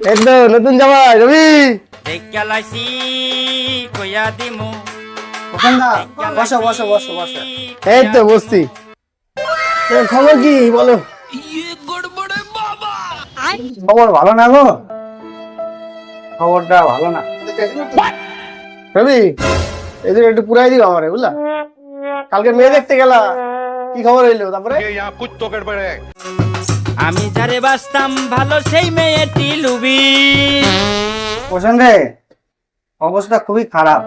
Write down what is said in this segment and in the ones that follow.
একদম নতুন জামাই রবি। দেখালাইছি কইয়া দিমু। বসো বসো বসো বসো। এই তো বসছি। তোর খবর কি বলো। খবর ভালো না গো? খবরটা ভালো না। রবি এদের একটু পুরাই দিও আমারে বুঝলা? কালকে মেয়ে দেখতে গেলা। কি খবর হইল তারপরে? আমি যারে বাসতাম ভালো সেই মেয়েটি লুবি। প্রসঙ্গ রে অবস্থা খুবই খারাপ।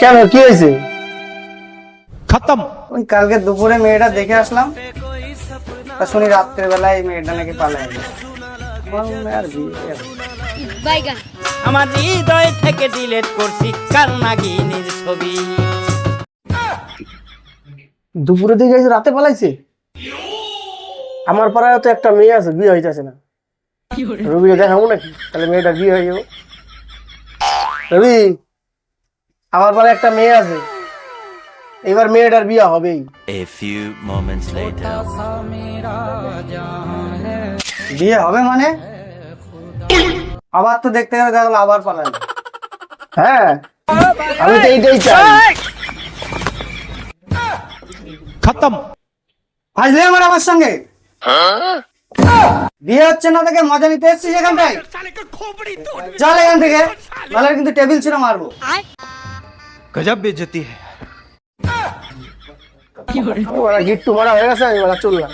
কেন কি হয়েছে? খতম। ওই কালকে দুপুরে মেয়েটা দেখে আসলাম। তা শুনি রাত্রের বেলায় মেয়েটা নাকি পালায় গেছে আমার আর আমার হৃদয় থেকে ডিলেট করছি কাল নাগিনীর ছবি। দুপুরে দিকে রাতে পালাইছে? আমার পাড়ায় তো একটা মেয়ে আছে বিয়ে হইতেছে না। রবি দেখাবো নাকি? তাহলে মেয়েটা বিয়ে হয়ে যাব। রবি আমার পাড়ায় একটা মেয়ে আছে। এবার মেয়েটার বিয়ে হবেই. বিয়ে হবে মানে? আবার তো দেখতে গেলে দেখল আবার পালায়। হ্যাঁ আমি তো এইটাই চাই। ফাজলে আমার আমার সঙ্গে। বিয়ে হচ্ছে না থেকে মজা নিতে এসছিস এখানটায়? চল এখান থেকে। নাহলে কিন্তু টেবিল ছিল মারবো। গিট্টু মারা হয়ে গেছে আমি মারা চললাম